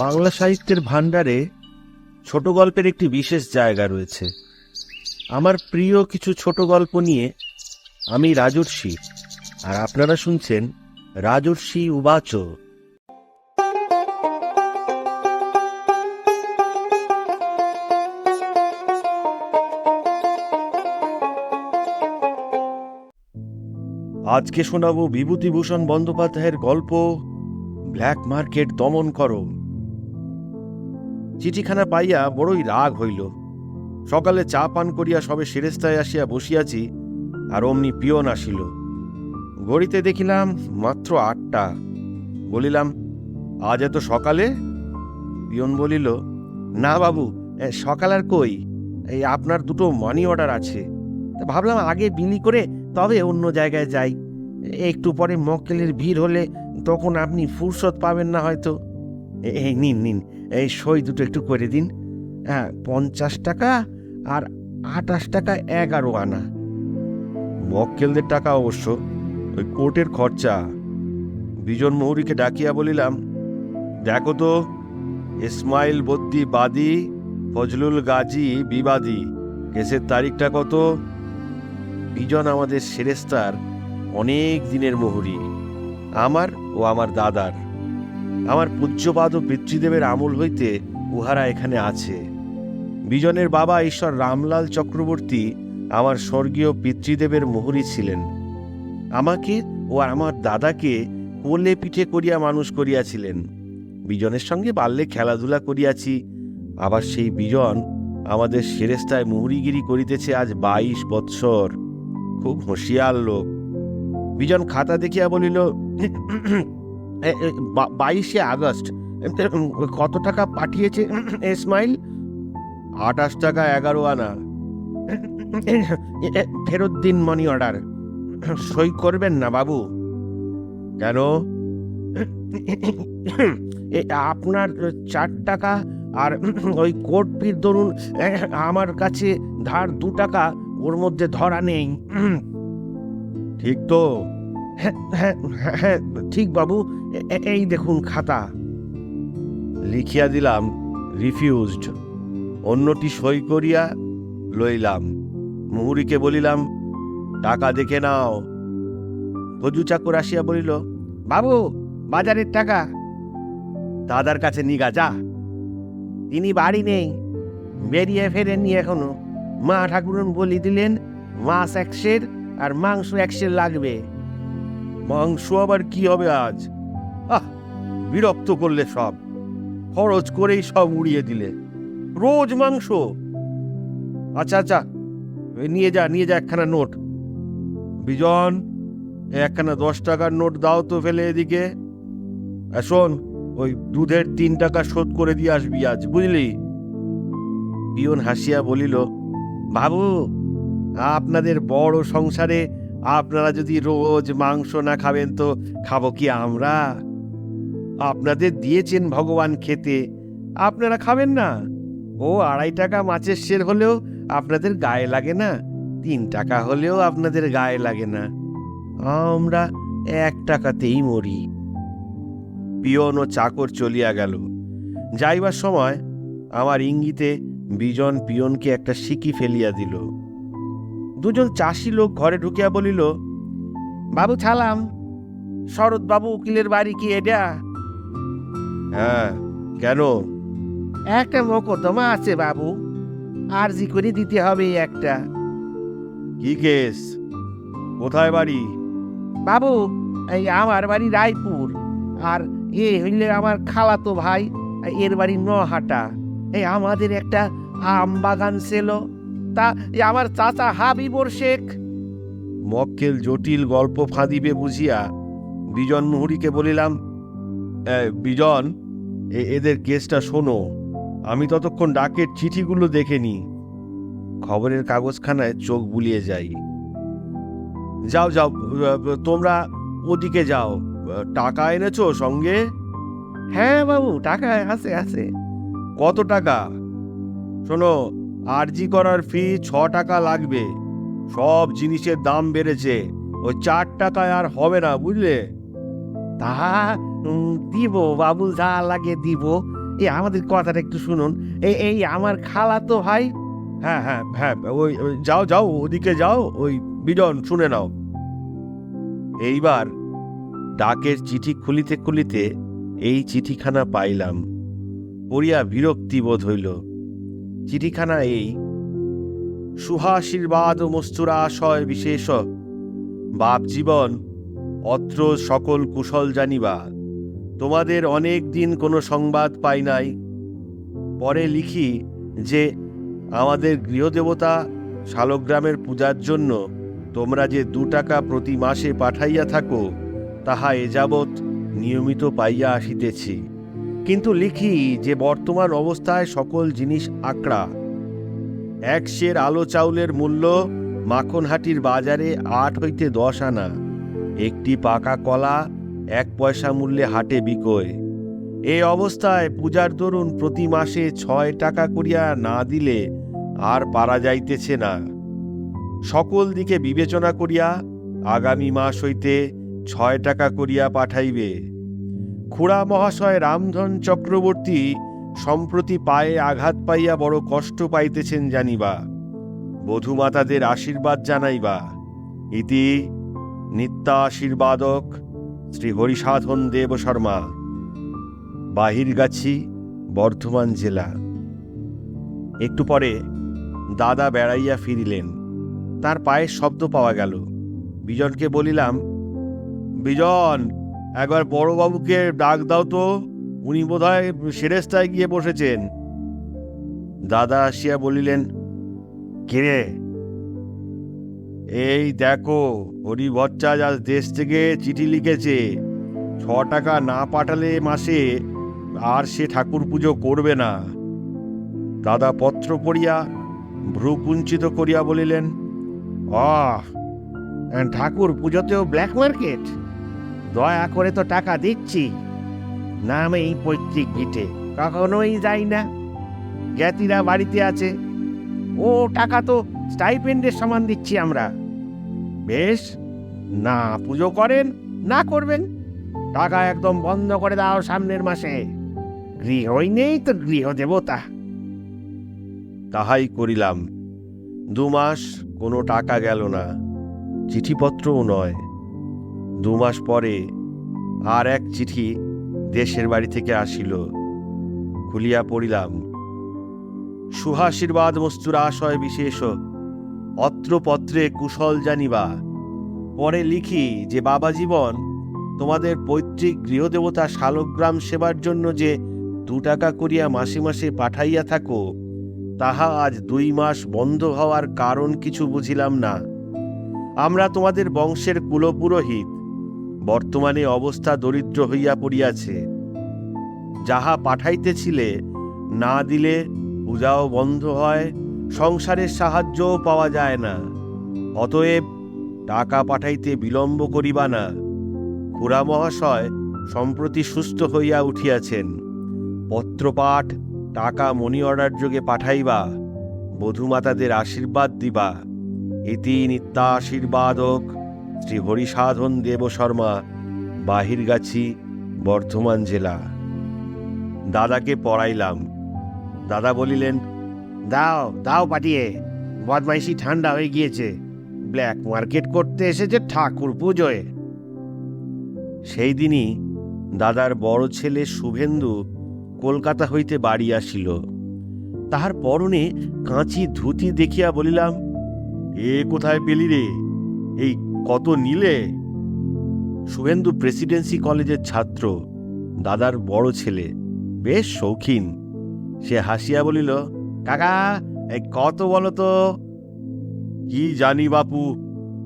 বাংলা সাহিত্যের ভাণ্ডারে ছোট গল্পের একটি বিশেষ জায়গা রয়েছে। আমার প্রিয় কিছু ছোট গল্প নিয়ে আমি রাজর্ষি, আর আপনারা শুনছেন রাজর্ষি উবাচ। আজকে শোনাবো বিভূতিভূষণ বন্দ্যোপাধ্যায়ের গল্প, ব্ল্যাক মার্কেট দমন করো। চিঠিখানা পাইয়া বড়ই রাগ হইল। সকালে চা পান করিয়া সবে সেরেস্তায় আসিয়া বসিয়াছি, আর অমনি পিয়ন আসিল। ঘড়িতে দেখিলাম মাত্র আটটা। বলিলাম, আজ এত সকালে? পিয়ন বলিল, না বাবু সকাল আর কই? এই আপনার দুটো মানি অর্ডার আছে। তা ভাবলাম আগে বিলি করে তবে অন্য জায়গায় যাই। একটু পরে মক্কেলের ভিড় হলে তখন আপনি ফুরসত পাবেন না হয়তো। এই নিন নিন এই সই দুটো একটু করে দিন। হ্যাঁ পঞ্চাশ টাকা আর আটাশ টাকা এগারো আনা। মক্কেলদের টাকা অবশ্য। ওই কোর্টের খরচা। বিজন মৌরিকে ডাকিয়া বলিলাম, দেখো তো, ইসমাইল বদ্দি বাদী, ফজলুল গাজী বিবাদী, কেসের তারিখটা কত? বিজন আমাদের সেরেস্তার অনেক দিনের মোহরি, আমার ও আমার দাদার। আমার পূজ্যপাদ ও পিতৃদেবের আমল হইতে উহারা এখানে আছে। বিজনের বাবা ঈশ্বর রামলাল চক্রবর্তী আমার স্বর্গীয় পিতৃদেবের মোহরি ছিলেন। আমাকে ও আমার দাদাকে কোলে পিঠে করিয়া মানুষ করিয়াছিলেন। বিজনের সঙ্গে বাল্যে খেলাধুলা করিয়াছি, আবার সেই বিজন আমাদের সেরেস্তায় মুহুরিগিরি করিতেছে আজ বাইশ বৎসর। খুব হুঁশিয়ার লোক। বিজন খাতা দেখিয়া বলিল বাইশে আগস্ট। কত টাকা পাঠিয়েছে? ইসমাইল আঠাশ টাকা এগারো আনা। ফেরত দিন মানি অর্ডার সই করবেন না, বাবু। কেন? আপনার চার টাকা আর ওই কোর্ট ফির ধরুন আমার কাছে ধার দু টাকা, ওর মধ্যে ধরা নেই। ঠিক তো? হ্যাঁ হ্যাঁ হ্যাঁ ঠিক বাবু। এই দেখুন খাতা। লিখিয়া দিলাম রিফিউজড অন্যটি সই করিয়া লইলাম। মুহুরিকে বলিলাম টাকা দেখে নাও। ফজু চাকর আসিয়া বলিল বাবু বাজারের টাকা। দাদার কাছে নিগা যা। তিনি বাড়ি নেই বেরিয়ে ফেরেননি এখনও। মা ঠাকুরন বলি দিলেন মাছ একশের আর মাংস একশের লাগবে। মাংস আবার কি হবে আজ? আহ, বিরক্ত করলে সব। খরচ করেই সব উড়িয়ে দিলে। রোজ মাংস। আচ্ছা আচ্ছা নিয়ে যা নিয়ে যা একখানা নোট। বিজন, একখানা দশ টাকার নোট দাও তো ফেলে এদিকে। শোন, ওই দুধের তিন টাকা শোধ করে দিয়ে আসবি আজ, বুঝলি? পিয়ন হাসিয়া বলিল, বাবু, আপনাদের বড় সংসারে আপনারা যদি রোজ মাংস না খাবেন তো খাব কি আমরা? আপনাদের দিয়েছেন ভগবান খেতে, আপনারা খাবেন না। ও আড়াই টাকা মাছের শের হলেও আপনাদের গায়ে লাগে না, তিন টাকা হলেও আপনাদের গায়ে লাগে না। আমরা এক টাকাতেই মরি। পিয়ন ও চাকর চলিয়া গেল। যাইবার সময় আমার ইঙ্গিতে বিজন পিয়নকে একটা সিকি ফেলিয়া দিল। দুজন চাষি লোক ঘরে ঢুকিয়া বলিল বাবু ছালাম শরৎ বাবু উকিলের বাড়ি কি এটা? হ্যাঁ কেন? একটা মোকদ্দমা আছে বাবু আরজি করে দিতে হবে একটা। কি কেস? কোথায় বাড়ি? বাবু এই আমার বাড়ি রায়পুর আর এ হইলে আমার খালাতো ভাই এর বাড়ি নহাটা। এই আমাদের একটা আম বাগান ছিল। তা এ আমার চাচা হাবিবর শেখ। মক্কেল জটিল গল্প ফাঁদিবে বুঝিয়া বিজন মুহুরিকে বলিলাম "এ, বিজন এ- এদের কেসটা শোনো। আমি ততক্ষণ ডাকের চিঠিগুলো দেখে নি। খবরের কাগজখানায় চোখ বুলিয়ে যাই। যাও যাও তোমরা ওদিকে যাও। টাকা এনেছো সঙ্গে? হ্যাঁ বাবু টাকা আছে আছে। কত টাকা? শোনো আরজি করার ফি ছ টাকা লাগবে। সব জিনিসের দাম বেড়েছে। ওই চার টাকায় আর হবে না বুঝলে? তা দিব বাবুল যা লাগে দিব। এই আমাদের কথাটা একটু শুনুন। এই এই আমার খালা তো ভাই? হ্যাঁ হ্যাঁ হ্যাঁ ওই ওই যাও যাও ওদিকে যাও ওই বিডন শুনে নাও। এইবার ডাকের চিঠি খুলিতে খুলিতে এই চিঠিখানা পাইলাম। পড়িয়া বিরক্তি বোধ হইল। চিঠিখানা এই। সুহাশীর্বাদ ও মস্তুরাশয় বিশেষ। বাপ জীবন অত্র সকল কুশল জানিবা। তোমাদের অনেক দিন কোনো সংবাদ পাই নাই। পরে লিখি যে, আমাদের গৃহদেবতা শালগ্রামের পূজার জন্য তোমরা যে দু টাকা প্রতি মাসে পাঠাইয়া থাকো, তাহা এ যাবৎ নিয়মিত পাইয়া আসিতেছি। কিন্তু লিখি যে বর্তমান অবস্থায় সকল জিনিস আকড়া। এক সের আলো চাউলের মূল্য মাখনহাটির বাজারে আট হইতে দশ আনা। একটি পাকা কলা এক পয়সা মূল্যে হাটে বিকোয় এই অবস্থায় পূজার দরুন প্রতি মাসে ছয় টাকা করিয়া না দিলে আর পারা যাইতেছে না। সকল দিকে বিবেচনা করিয়া আগামী মাস হইতে ছয় টাকা করিয়া পাঠাইবে। খুড়া মহাশয় রামধন চক্রবর্তী সম্প্রতি পায়ে আঘাত পাইয়া বড় কষ্ট পাইতেছেন জানিবা। বধুমাতাদের আশীর্বাদ জানাইবা। ইতি নিত্যাশীর্বাদক শ্রী হরিসাধন দেব শর্মা। বাহিরগাছি, বর্ধমান জেলা। একটু পরে দাদা বেড়াইয়া ফিরিলেন। তার পায়ের শব্দ পাওয়া গেল। বিজনকে বলিলাম, বিজন একবার বড়বাবুকে ডাক দাও তো। উনি বোধহয় সেরেস্তায় গিয়ে বসেছেন। দাদা আসিয়া বলিলেন, কিরে? এই দেখো হরি ভট্টাচ আজ দেশ থেকে চিঠি লিখেছে, ছ টাকা না পাঠালে মাসে আর সে ঠাকুর পুজো করবে না। দাদা পত্র পড়িয়া ভ্রুকুঞ্চিত করিয়া বলিলেন, আহ, ঠাকুর পুজোতেও ব্ল্যাক মার্কেট দয়া করে তো টাকা দিচ্ছি। নাম এই পৈতৃক ভিটে। কখনোই যাই না। জ্ঞাতিরা বাড়িতে আছে। ও টাকা তো স্টাইপেন্ডের সমান দিচ্ছি আমরা। বেশ, না পুজো করেন, না করবেন। টাকা একদম বন্ধ করে দাও সামনের মাসে। গৃহই নেই তো গৃহ দেবতা। তাহাই করিলাম। দু মাস কোনো টাকা গেল না। চিঠিপত্রও নয়। দু মাস পরে আর এক চিঠি দেশের বাড়ি থেকে আসিল, খুলিয়া পড়িলাম। সুহাশীর্বাদ বস্তুর মস্তুরাশয় বিশেষ অত্র পত্রে কুশল জানিবা। পরে লিখি যে, বাবা জীবন, তোমাদের পৈতৃক গৃহদেবতা শালগ্রাম সেবার জন্য যে দু টাকা করিয়া মাসে মাসে পাঠাইয়া থাকো, তাহা আজ দুই মাস বন্ধ হওয়ার কারণ কিছু বুঝিলাম না। আমরা তোমাদের বংশের কুলপুরোহিত বর্তমানে অবস্থা দরিদ্র হইয়া পড়িয়াছে। যাহা পাঠাইতেছিলে, না দিলে পূজাও বন্ধ হয়, সংসারের সাহায্যও পাওয়া যায় না। অতএব টাকা পাঠাইতে বিলম্ব করিবা না। খুড়া মহাশয় সম্প্রতি সুস্থ হইয়া উঠিয়াছেন। পত্রপাঠ, টাকা মনি অর্ডার যোগে পাঠাইবা, বধুমাতাদের আশীর্বাদ দিবা। ইতি নিত্যাশীর্বাদক। শ্রী হরিসাধন দেব শর্মা, বাহিরগাছি, বর্ধমান জেলা। দাদাকে পড়াইলাম। দাদা বলিলেন, দাও দাও পাঠিয়ে বদমাইশি ঠান্ডা হয়ে গিয়েছে। ব্ল্যাক মার্কেট করতে এসেছে ঠাকুর পুজোয়। সেই দিনই দাদার বড় ছেলে শুভেন্দু কলকাতা হইতে বাড়ি আসিল। তাহার পরনে কাঁচি ধুতি দেখিয়া বলিলাম, এ কোথায় পেলি রে? এই কত নিলে? শুভেন্দু প্রেসিডেন্সি কলেজের ছাত্র, দাদার বড় ছেলে, বেশ শৌখিন। সে হাসিয়া বলিল, কাকা, এই কত বলো তো? কি জানি বাপু,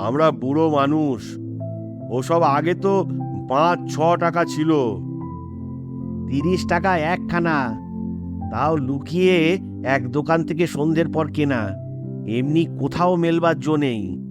আমরা বুড়ো মানুষ। ওসব আগে তো পাঁচ, ছ টাকা ছিল। তিরিশ টাকা একখানা। তাও লুকিয়ে এক দোকান থেকে সন্ধ্যের পর কেনা। এমনি কোথাও মেলবার জো নেই।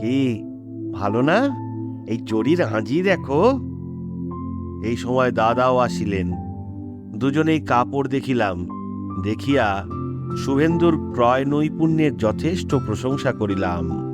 কি ভালো না? এই চড়ির হাঁজি দেখো। এই সময় দাদাও আসিলেন। দুজনেই কাপড় দেখিলাম। দেখিয়া শুভেন্দুর ক্রয় নৈপুণ্যের যথেষ্ট প্রশংসা করিলাম।